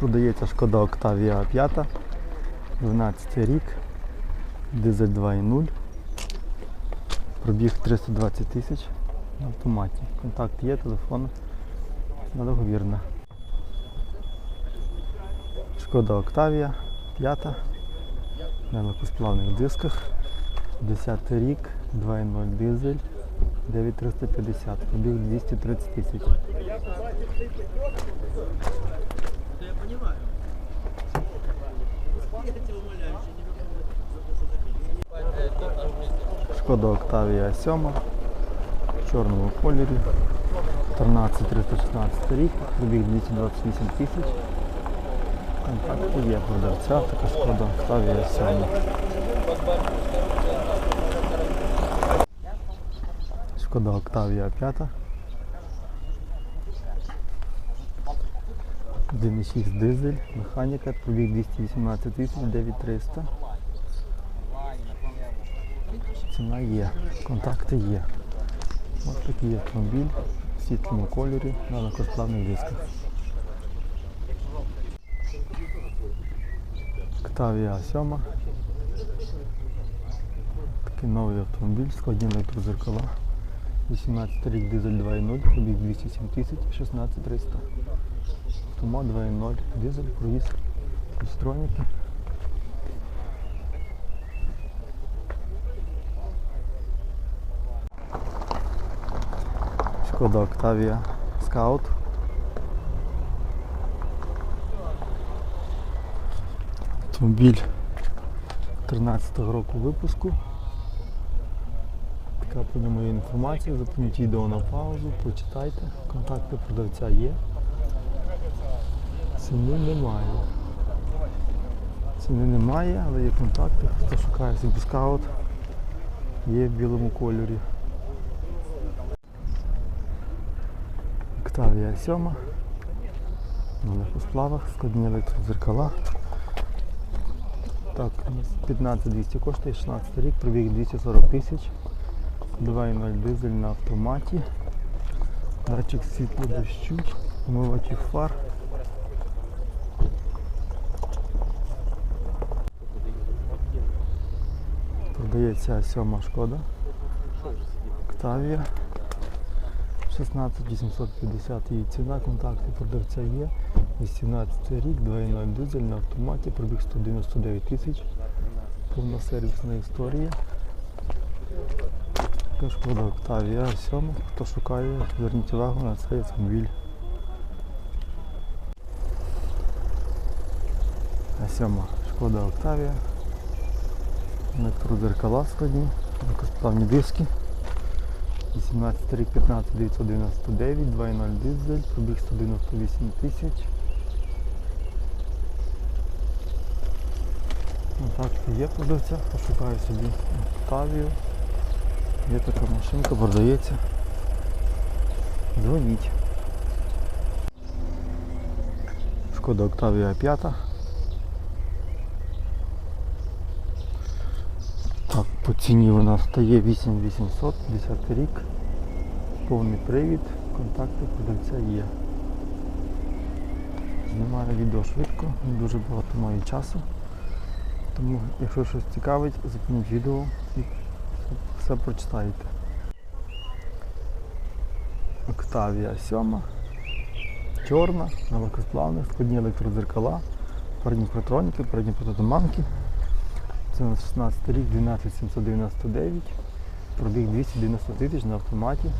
Продається шкода Octavia 5, 12 рік, дизель 2.0, пробіг 320 тисяч на автоматі. Контакт є, телефон на договірна. Шкода Octavia 5 на легкосплавних дисках, 10 рік, 2.0 дизель, 9350, пробіг 230 тисяч. Шкода Octavia 7 в чорному кольорі. 14316 рік, пробіг 228 тисяч. Контакти є продавця, така шкода Octavia 7. Шкода Octavia 5. 1.6 дизель, механіка, пробіг 218 тисяч 9300. Ціна є, контакти є. Ось такий автомобіль в світлому кольорі на легкосплавних дисках. Octavia 7. Такий новий автомобіль, складні електрозеркала. 18 рік дизель 2.0, пробіг 207 тисяч, 16 300. Автомат 2.0, дизель, круїз, електроніки. Шкода Octavia Scout. Автомобіль 13-го року випуску. Ньому є інформація. Зупиніть відео на паузу, почитайте. Контакти продавця є. Ціни немає. Ціни немає, але є контакти. Хто шукає собі скаут, є в білому кольорі. Octavia 7. На легкосплавах, складні електрозеркала. Так, у нас 15200 коштує, 16 рік, пробіг 240 тисяч. 2.0 дизель на автоматі. Датчик світло дощу, умивачі фар. Продається сьома шкода. Octavia. 16 850 її ціна, контакти продавця є. 18 рік, 2.0 дизель на автоматі, пробіг 199 тисяч. Повна сервісна історія. Така шкода Octavia 7. Хто шукає, зверніть увагу на цей автомобіль. А 7 шкода Octavia. Електрозеркала складні, легкосплавні диски. 18 рік 15 999, 2.0 дизель, пробіг 198 тисяч. Контакти є продавця, хто шукає собі Octavia. Є така машинка, продається. Дзвоніть. Шкода Octavia 5. Так, по ціні вона стає 8800, 10 рік. Повний привід, контакти продавця є. Знімаю відео швидко, не дуже багато маю часу. Тому якщо щось цікавить, зупиніть відео і все прочитаєте. Octavia 7. Чорна, на легкосплавних, складні електрозеркала, передні протроніки, передні прототуманки. Це у нас 16 рік, 12799. Пробіг 290 тисяч на автоматі.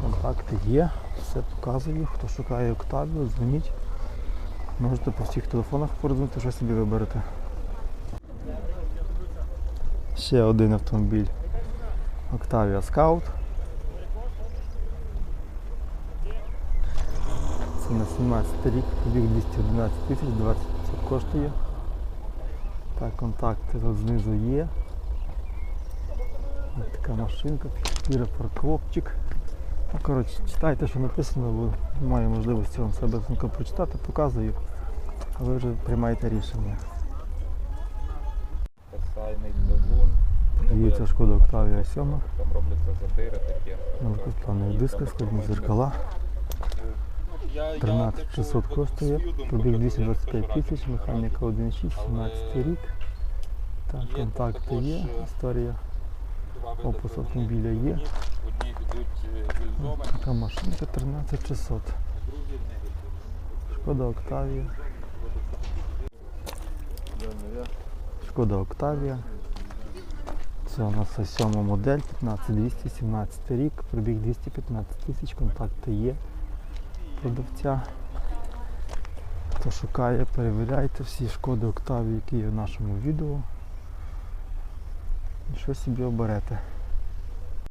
Контакти є, все показую. Хто шукає Octavia, дзвоніть. Можете по всіх телефонах порозуміти, що собі виберете. Ще один автомобіль Octavia Scout. Це на 17 рік, пробіг 211 тисяч, 20 500 коштує. Так, контакти тут знизу є. Ось така машинка, парковчик. Ну, коротше, читайте, що написано, бо немає можливості вам себе прочитати, показую, а ви вже приймаєте рішення. Касальний двигун. Дивіться шкода Octavia 7, Там робляться задири такі. на легкосплавних дисках, складні зеркала. Я, 13 типу, 600 от коштує, пробіг 225 тисяч, механіка 1.6, 17 рік. Так, контакти є, е, історія. Опис автомобіля є. Е, Така машинка 13600. другі. Шкода Октавія. Шкода Октавія. Це у нас сьома модель, 15217 рік, пробіг 215 тисяч, контакти є продавця. Хто шукає, перевіряйте всі шкоди Октавії, які є в нашому відео. І що собі оберете.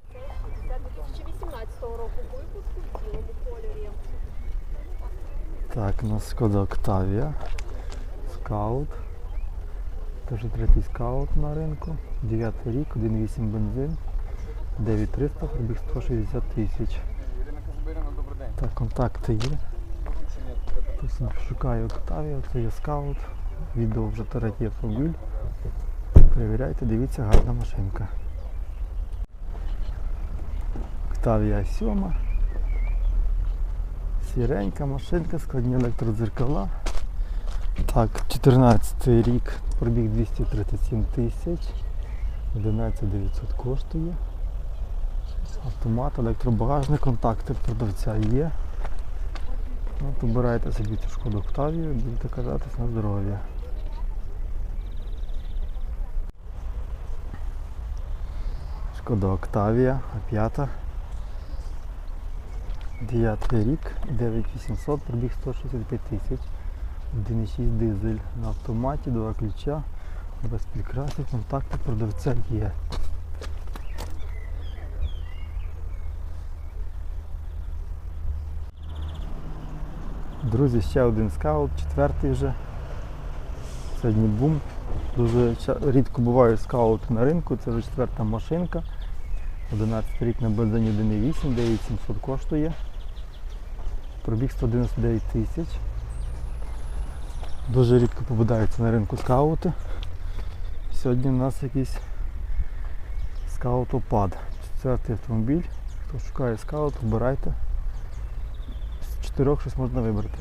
2018 року випуску в білому кольорі. Так, у нас шкода Октавія. Скаут. Це вже третій скаут на ринку. 9 рік, 1.8 бензин. 9300, пробіг 160 тисяч. Так, контакти є. Собі шукає Октавію, це є скаут. Відео вже третій автомобіль. Перевіряйте, дивіться, гарна машинка. Октавія 7. Сіренька машинка, складні електродзеркала. Так, 14 рік, пробіг 237 тисяч. 11 900 коштує. Автомат, електробагажник, контакти продавця є. Ну, От обирайте собі цю шкоду Октавію, будете кататись на здоров'я. Шкода Октавія, А5. 9 рік, 9800, пробіг 165 тисяч. 1,6 дизель на автоматі, два ключа, без підкрасів, контакти продавця є. Друзі, ще один скаут, четвертий вже. Сьогодні бум. Дуже рідко бувають скаути на ринку, це вже четверта машинка. 11 рік на бензині 1,8, 9700 коштує. Пробіг 199 тисяч. Дуже рідко попадаються на ринку скаути. Сьогодні в нас якийсь скаутопад. Четвертий автомобіль. Хто шукає скаут, обирайте. З чотирьох щось можна вибрати.